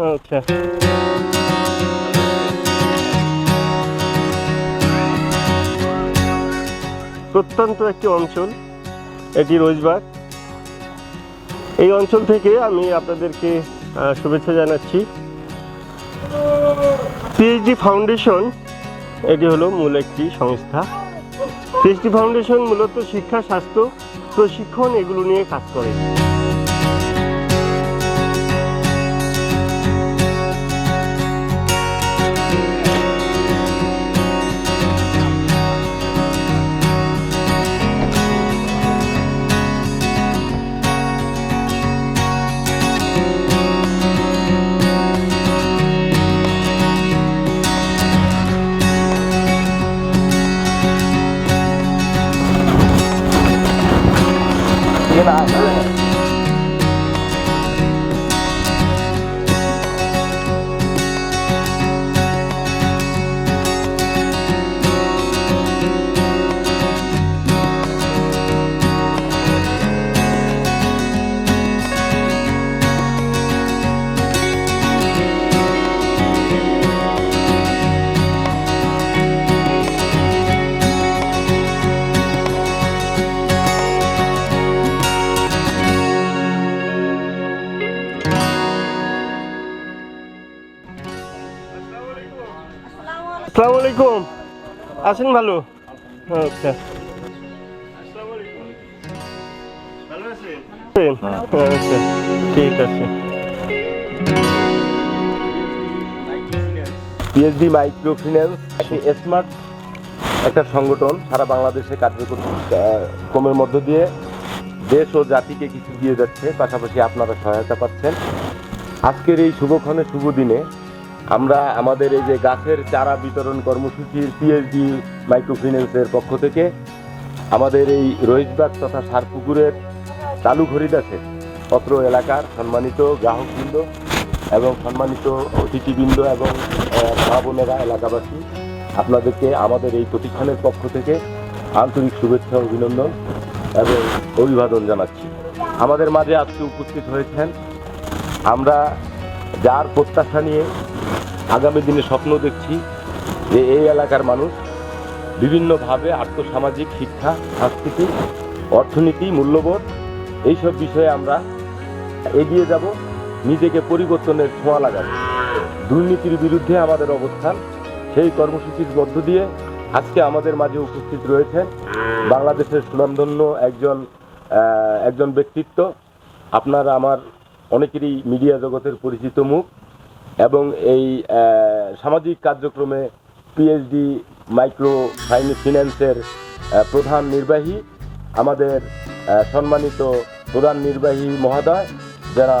আচ্ছা। প্রত্যন্ত একটি অঞ্চল, এটি রোজবাগ এই অঞ্চল থেকে আমি আপনাদেরকে শুভেচ্ছা জানাচ্ছি। পিএইচডি ফাউন্ডেশন এটি হলো মূল একটি সংস্থা। পিএইচডি ফাউন্ডেশন মূলত শিক্ষা, স্বাস্থ্য, প্রশিক্ষণ এগুলো নিয়ে কাজ করে। আসসালামু আলাইকুম। আছেন ভালো? আচ্ছা। আচ্ছা ঠিক আছে। পিএইচডি মাইক্রো ফিন্যান্স স্মার্ট একটা সংগঠন সারা বাংলাদেশে কার্যক্রমের মধ্য দিয়ে দেশ ও জাতিকে কিছু দিয়ে যাচ্ছে, পাশাপাশি আপনারা সহায়তা পাচ্ছেন। আজকের এই শুভক্ষণে শুভ দিনে আমরা আমাদের এই যে গাছের চারা বিতরণ কর্মসূচির পিএইচডি মাইক্রো ফিন্যান্সের পক্ষ থেকে আমাদের এই রহিতবাগ তথা সারপুকুরের চালু খরিদাসে পত্র এলাকার সম্মানিত গ্রাহকবৃন্দ এবং সম্মানিত অতিথিবৃন্দ এবং আহ, মা বোনেরা এলাকাবাসী আপনাদেরকে আমাদের এই প্রতিষ্ঠানের পক্ষ থেকে আন্তরিক শুভেচ্ছা অভিনন্দন এবং অভিবাদন জানাচ্ছি। আমাদের মাঝে আজকে উপস্থিত হয়েছেন আমরা যার প্রত্যাশা নিয়ে আগামী দিনে স্বপ্ন দেখছি যে এই এলাকার মানুষ বিভিন্নভাবে আর্থসামাজিক শিক্ষা সংস্কৃতি অর্থনীতি, মূল্যবোধ, এইসব বিষয়ে আমরা এগিয়ে যাব, নিজেকে পরিবর্তনের ছোঁয়া লাগাবো। দুর্নীতির বিরুদ্ধে আমাদের অবস্থান, সেই কর্মসূচির মধ্য দিয়ে আজকে আমাদের মাঝে উপস্থিত রয়েছেন বাংলাদেশের সুনামধন্য একজন একজন ব্যক্তিত্ব। আপনার আমার অনেকেরই মিডিয়া জগতের পরিচিত মুখ। এবং এই সামাজিক কার্যক্রমে পিএইচডি মাইক্রো ফিন্যান্সের প্রধান নির্বাহী, আমাদের সম্মানিত প্রধান নির্বাহী মহাদয়, যারা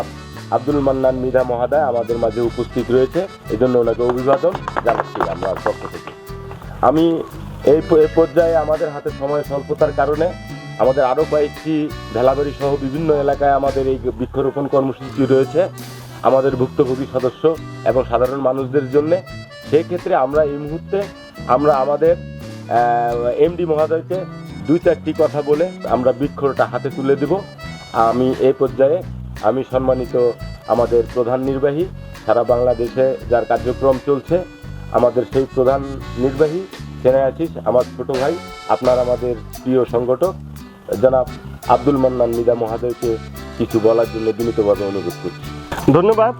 আব্দুল মান্নান মিধা মহোদয় আমাদের মাঝে উপস্থিত রয়েছে। এই জন্য ওনাকে অভিবাদন জানাচ্ছি আমরা পক্ষ থেকে। আমি এই পর্যায়ে আমাদের হাতে সময় স্বল্পতার কারণে আমাদের আরও কয়েকটি ভেলাবাড়ি সহ বিভিন্ন এলাকায় আমাদের এই বৃক্ষরোপণ কর্মসূচি রয়েছে। আমাদের ভুক্তভোগী সদস্য এবং সাধারণ মানুষদের জন্যে। সেই ক্ষেত্রে আমরা এই মুহূর্তে আমরা আমাদের এমডি মহোদয়কে দুই চারটি কথা বলে আমরা বৃক্ষটা হাতে তুলে দেব। আমি এই পর্যায়ে আমি সম্মানিত আমাদের প্রধান নির্বাহী, সারা বাংলাদেশে যার কার্যক্রম চলছে, আমাদের সেই প্রধান নির্বাহী চেনে আছিস আমার ছোট ভাই, আপনার আমাদের প্রিয় সংগঠক, জনাব আব্দুল মান্নান মিদা মহাদয়কে কিছু বলার জন্য বিনীতভাবে অনুরোধ করছি। ধন্যবাদ,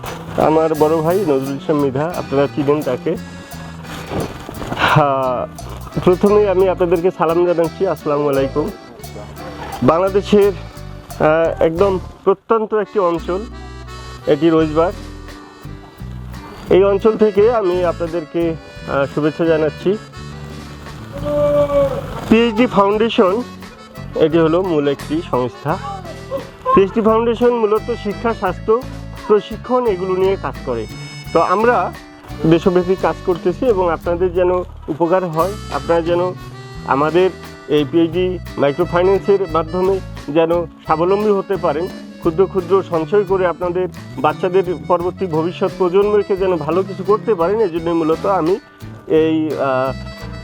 আমার বড় ভাই নজরুল ইসলাম মৃধা, আপনারা চিনেন তাকে। প্রথমেই আমি আপনাদেরকে সালাম জানাচ্ছি, আসসালামু আলাইকুম। বাংলাদেশের একদম প্রত্যন্ত একটি অঞ্চল, এটি রোজবাগ। এই অঞ্চল থেকে আমি আপনাদেরকে শুভেচ্ছা জানাচ্ছি। পিএইচডি ফাউন্ডেশন, এটি হলো মূল একটি সংস্থা। পিএইচডি ফাউন্ডেশন মূলত শিক্ষা, স্বাস্থ্য প্রশিক্ষণ এগুলো নিয়ে কাজ করে। তো আমরা দেশব্যাপী কাজ করতেছি এবং আপনাদের যেন উপকার হয় আপনারা যেন আমাদের এই পিএইচডি মাইক্রো ফাইন্যান্সের মাধ্যমে যেন স্বাবলম্বী হতে পারেন ক্ষুদ্র ক্ষুদ্র সঞ্চয় করে আপনাদের বাচ্চাদের পরবর্তী ভবিষ্যৎ প্রজন্মকে যেন ভালো কিছু করতে পারেন এই জন্য মূলত আমি এই আহ,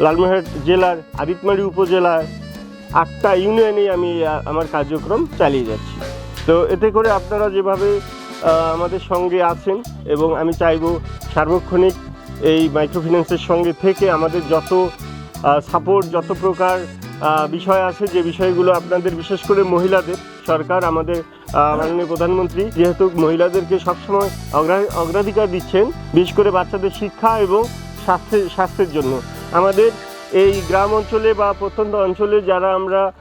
লালমোহর জেলার আদিতমারি উপজেলার আটটা ইউনিয়নে আমি আমার কার্যক্রম চালিয়ে যাচ্ছি। তো এতে করে আপনারা যেভাবে আমাদের সঙ্গে আছেন এবং আমি চাইব সার্বক্ষণিক এই মাইক্রোফিন্যান্সের সঙ্গে থেকে আমাদের যত সাপোর্ট যত প্রকার বিষয় আছে, যে বিষয়গুলো আপনাদের বিশেষ করে মহিলাদের, সরকার আমাদের মাননীয় প্রধানমন্ত্রী যেহেতু মহিলাদেরকে সবসময় অগ্রা- অগ্রাধিকার দিচ্ছেন, বিশেষ করে বাচ্চাদের শিক্ষা এবং স্বাস্থ্যের স্বাস্থ্যের জন্য। আমাদের এই গ্রাম অঞ্চলে বা প্রত্যন্ত অঞ্চলে যারা আমরা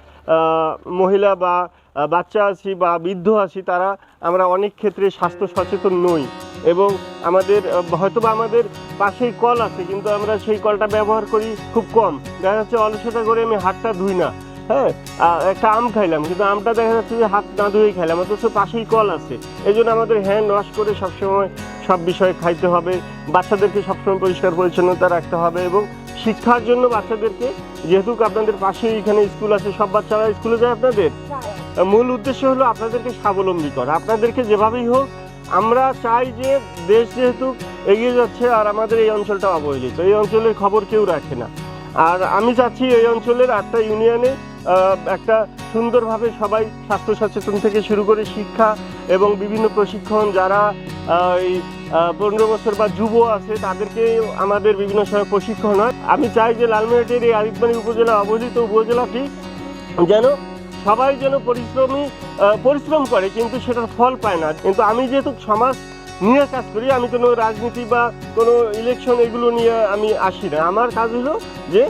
মহিলা বা বাচ্চা আছি বা বৃদ্ধ আছি তারা আমরা অনেক ক্ষেত্রে স্বাস্থ্য সচেতন নই। এবং আমাদের হয়তোবা আমাদের পাশেই কল আছে, কিন্তু আমরা সেই কলটা ব্যবহার করি খুব কম। দেখা যাচ্ছে অলসতা করে আমি হাতটা ধুই না। হ্যাঁ একটা আম খাইলাম, কিন্তু আমটা দেখা যাচ্ছে যে হাত না ধুয়েই খাইলাম, অথচ পাশেই কল আছে। এই জন্য আমাদের হ্যান্ড ওয়াশ করে সবসময় সব বিষয়ে খাইতে হবে। বাচ্চাদেরকে সবসময় পরিষ্কার পরিচ্ছন্নতা রাখতে হবে এবং শিক্ষার জন্য বাচ্চাদেরকে, যেহেতু আপনাদের পাশেই এখানে স্কুল আছে, সব বাচ্চারা স্কুলে যায় আপনাদের? মূল উদ্দেশ্য হলো আপনাদেরকে স্বাবলম্বী করা আপনাদেরকে যেভাবেই হোক, আমরা চাই যে দেশ যেহেতু এগিয়ে যাচ্ছে আর আমাদের এই অঞ্চলটা অবহেলিত। এই অঞ্চলের খবর কেউ রাখে না। আর আমি চাচ্ছি এই অঞ্চলের আটটা ইউনিয়নে একটা সুন্দরভাবে সবাই স্বাস্থ্য সচেতন থেকে শুরু করে শিক্ষা এবং বিভিন্ন প্রশিক্ষণ, যারা এই পনেরো বছর বা যুব আছে, তাদেরকে আমাদের বিভিন্ন সময় প্রশিক্ষণ হয়। আমি চাই যে লালমিয়াটের এই আরিফবাণী উপজেলা অবহেলিত উপজেলাটি যেন সবাই যেন পরিশ্রমী পরিশ্রম করে, কিন্তু সেটার ফল পায় না। কিন্তু আমি যেহেতু সমাজ নিয়ে কাজ করি, আমি কোনো রাজনীতি বা কোনো ইলেকশন এগুলো নিয়ে আমি আসি না। আমার কাজ হলো যে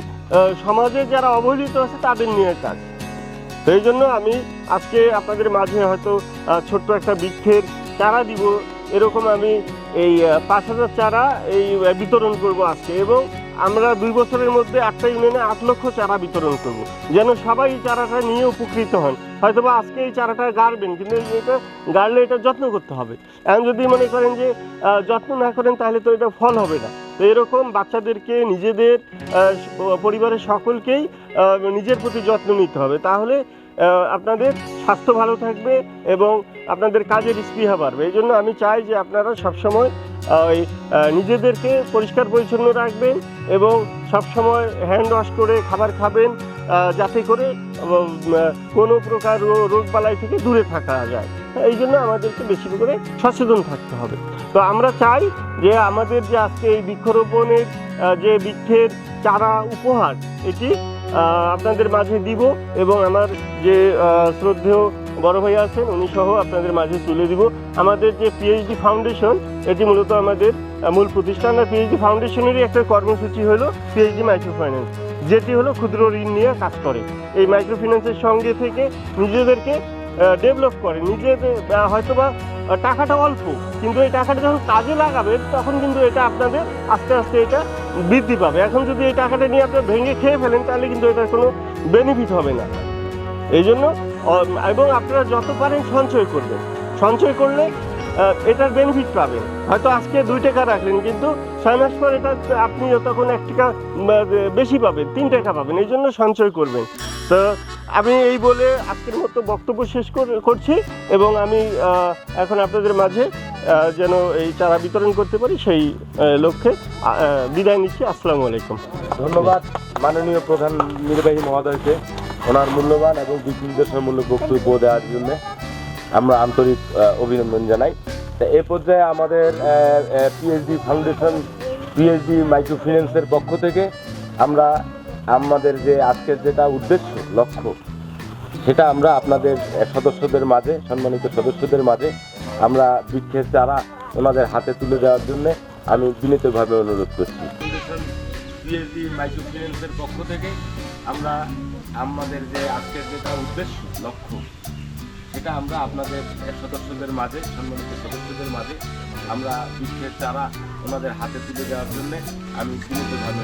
সমাজে যারা অবহেলিত আছে তাদের নিয়ে কাজ। তো এই জন্য আমি আজকে আপনাদের মাঝে হয়তো ছোট্ট একটা বৃক্ষের চারা দিব। এরকম আমি এই পাঁচ হাজার চারা এই বিতরণ করব আজকে। এবং আমরা দুই বছরের মধ্যে আটটা ইউনিয়নে আট লক্ষ চারা বিতরণ করব। যেন সবাই এই চারাটা নিয়ে উপকৃত হন। হয়তো বা আজকে এই চারাটা গাড়বেন, কিন্তু এটা গাড়লে এটা যত্ন করতে হবে। এখন যদি মনে করেন যে যত্ন না করেন, তাহলে তো এটা ফল হবে না। তো এরকম বাচ্চাদেরকে, নিজেদের পরিবারের সকলকেই নিজের প্রতি যত্ন নিতে হবে। তাহলে আপনাদের স্বাস্থ্য ভালো থাকবে এবং আপনাদের কাজের স্পৃহা বাড়বে। এই জন্য আমি চাই যে আপনারা সবসময় ওই, নিজেদেরকে পরিষ্কার পরিচ্ছন্ন রাখবেন এবং সবসময় হ্যান্ড ওয়াশ করে খাবার খাবেন যাতে করে কোনো প্রকার রোগবালাই থেকে দূরে থাকা যায়। এই জন্য আমাদেরকে বেশি করে সচেতন থাকতে হবে। তো আমরা চাই যে আমাদের যে আজকে এই বৃক্ষরোপণের যে বৃক্ষের চারা উপহার এটি আপনাদের মাঝে দিব এবং আমার যে শ্রদ্ধেয় বড় ভাই আছেন উনি সহ আপনাদের মাঝে তুলে দিব। আমাদের যে পিএইচডি ফাউন্ডেশন এটি মূলত আমাদের মূল প্রতিষ্ঠান। আর পিএইচডি ফাউন্ডেশনেরই একটা কর্মসূচি হলো পিএইচডি মাইক্রো ফাইন্যান্স যেটি হলো ক্ষুদ্র ঋণ নিয়ে কাজ করে। এই মাইক্রো ফিন্যান্সের সঙ্গে থেকে নিজেদেরকে ডেভেলপ করে। নিজেদের হয়তোবা টাকাটা অল্প, কিন্তু এই টাকাটা যখন কাজে লাগাবেন তখন কিন্তু এটা আপনাদের আস্তে আস্তে এটা বৃদ্ধি পাবে। এখন যদি এই টাকাটা নিয়ে আপনার ভেঙে খেয়ে ফেলেন, তাহলে কিন্তু এটার কোনো বেনিফিট হবে না। এই জন্য এবং আপনারা যত পারেন সঞ্চয় করবেন। সঞ্চয় করলে এটার বেনিফিট পাবেন। হয়তো আজকে দুই টাকা রাখলেন, কিন্তু ছয় মাস পর এটা আপনি তখন এক টাকা বেশি পাবেন, তিন টাকা পাবেন, এই জন্য সঞ্চয় করবেন। তো আমি এই বলে আজকের মতো বক্তব্য শেষ কর- করছি, এবং আমি এখন আপনাদের মাঝে যেন এই চারা বিতরণ করতে পারি, সেই লক্ষ্যে বিদায় নিচ্ছি। আসসালামু আলাইকুম। ধন্যবাদ মাননীয় প্রধান নির্বাহী মহোদয়কে। ওনার মূল্যবান এবং দিক নির্দেশনামূলক বক্তব্য দেওয়ার জন্য আমরা আন্তরিক অভিনন্দন জানাই। তা এ পর্যায়ে আমাদের পিএইচডি ফাউন্ডেশন পিএইচডি মাইক্রো ফিন্যান্সের পক্ষ থেকে আমরা আমাদের যে আজকের যেটা উদ্দেশ্য, লক্ষ্য, সেটা আমরা আপনাদের সদস্যদের মাঝে, সম্মানিত সদস্যদের মাঝে আমরা বৃক্ষের চারা ওনাদের হাতে তুলে দেওয়ার জন্য আমি বিনীতভাবে অনুরোধ করছি। পিএইচডি পক্ষ থেকে আমরা আমাদের যে আজকের যেটা উদ্দেশ্য, লক্ষ্য, সেটা আমরা আপনাদের সদস্যদের মাঝে, সম্মানিত সদস্যদের মাঝে আমরা বিশ্বের চারা ওনাদের হাতে তুলে দেওয়ার জন্য আমি বিনীতভাবে